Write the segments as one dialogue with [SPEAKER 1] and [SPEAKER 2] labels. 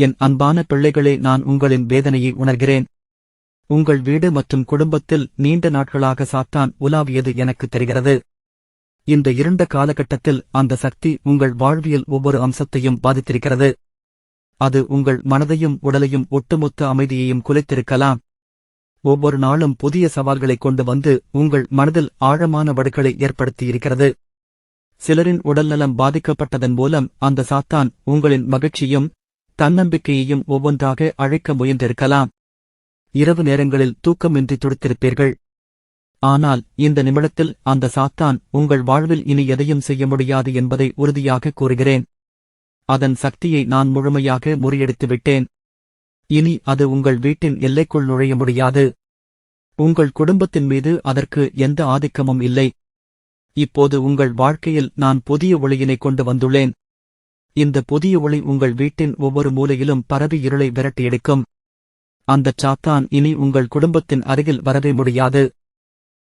[SPEAKER 1] என் அன்பான பிள்ளைகளே நான் உங்களின் வேதனையை உணர்கிறேன். உங்கள் வீடு மற்றும் குடும்பத்தில் நீண்ட நாட்களாக சாத்தான் உலாவியது எனக்கு தெரிகிறது. இந்த இருண்ட காலகட்டத்தில் அந்த சக்தி உங்கள் வாழ்வியல் ஒவ்வொரு அம்சத்தையும் பாதித்திருக்கிறது. அது உங்கள் மனதையும் உடலையும் ஒட்டுமொத்த அமைதியையும் குலைத்திருக்கலாம். ஒவ்வொரு நாளும் புதிய சவால்களைக் கொண்டு வந்து உங்கள் மனதில் ஆழமான வடுக்களை ஏற்படுத்தியிருக்கிறது. சிலரின் உடல்நலம் பாதிக்கப்பட்டதன் மூலம் அந்த சாத்தான் உங்களின் மகிழ்ச்சியும் தன்னம்பிக்கையையும் ஒவ்வொன்றாக அழைக்க முயன்றிருக்கலாம். இரவு நேரங்களில் தூக்கமின்றி துடித்திருப்பீர்கள். ஆனால் இந்த நிமிடத்தில் அந்த சாத்தான் உங்கள் வாழ்வில் இனி எதையும் செய்ய முடியாது என்பதை உறுதியாக கூறுகிறேன். அதன் சக்தியை நான் முழுமையாக முறியடித்து விட்டேன். இனி அது உங்கள் வீட்டின் எல்லைக்குள் நுழைய முடியாது. உங்கள் குடும்பத்தின் மீது அதற்கு எந்த ஆதிக்கமும் இல்லை. இப்போது உங்கள் வாழ்க்கையில் நான் புதிய ஒளியினை கொண்டு வந்துள்ளேன். இந்த புதிய ஒளி உங்கள் வீட்டின் ஒவ்வொரு மூலையிலும் பரவி இருளை விரட்டியெடுக்கும். அந்தச் சாத்தான் இனி உங்கள் குடும்பத்தின் அருகில் வரவே முடியாது.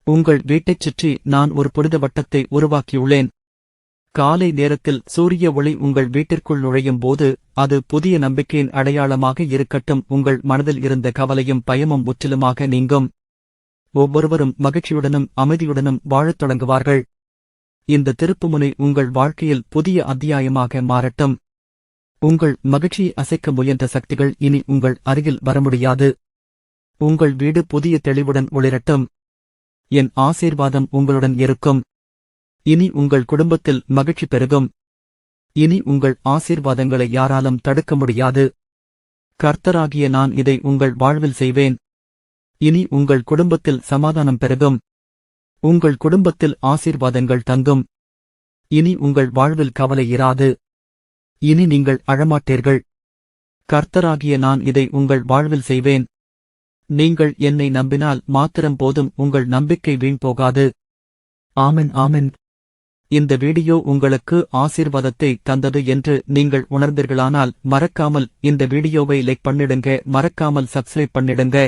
[SPEAKER 1] உங்கள் வீட்டைச் சுற்றி நான் ஒரு புனித வட்டத்தை உருவாக்கியுள்ளேன். காலை நேரத்தில் சூரிய ஒளி உங்கள் வீட்டிற்குள் நுழையும் போது அது புதிய நம்பிக்கையின் அடையாளமாக இருக்கட்டும். உங்கள் மனதில் இருந்த கவலையும் பயமும் முற்றிலுமாக நீங்கும். ஒவ்வொருவரும் மகிழ்ச்சியுடனும் அமைதியுடனும் வாழத் தொடங்குவார்கள். இந்த திருப்புமுனை உங்கள் வாழ்க்கையில் புதிய அத்தியாயமாக மாறட்டும். உங்கள் மகிழ்ச்சியை அசைக்க முயன்ற சக்திகள் இனி உங்கள் அருகில் வர முடியாது. உங்கள் வீடு புதிய தெளிவுடன் ஒளிரட்டும். என் ஆசீர்வாதம் உங்களுடன் இருக்கும். இனி உங்கள் குடும்பத்தில் மகிழ்ச்சி பெருகும். இனி உங்கள் ஆசீர்வாதங்களை யாராலும் தடுக்க முடியாது. கர்த்தராகிய நான் இதை உங்கள் வாழ்வில் செய்வேன். இனி உங்கள் குடும்பத்தில் சமாதானம் பெருகும். உங்கள் குடும்பத்தில் ஆசீர்வாதங்கள் தங்கும். இனி உங்கள் வாழ்வில் கவலை இராது. இனி நீங்கள் அழமாட்டீர்கள். கர்த்தராகிய நான் இதை உங்கள் வாழ்வில் செய்வேன். நீங்கள் என்னை நம்பினால் மாத்திரம் போதும் உங்கள் நம்பிக்கை வீண் போகாது ஆமென் ஆமென். இந்த வீடியோ உங்களுக்கு ஆசீர்வாதத்தை தந்தது என்று நீங்கள் உணர்ந்தீர்களானால் மறக்காமல் இந்த வீடியோவை லைக் பண்ணிடுங்க மறக்காமல் சப்ஸ்கிரைப் பண்ணிடுங்க.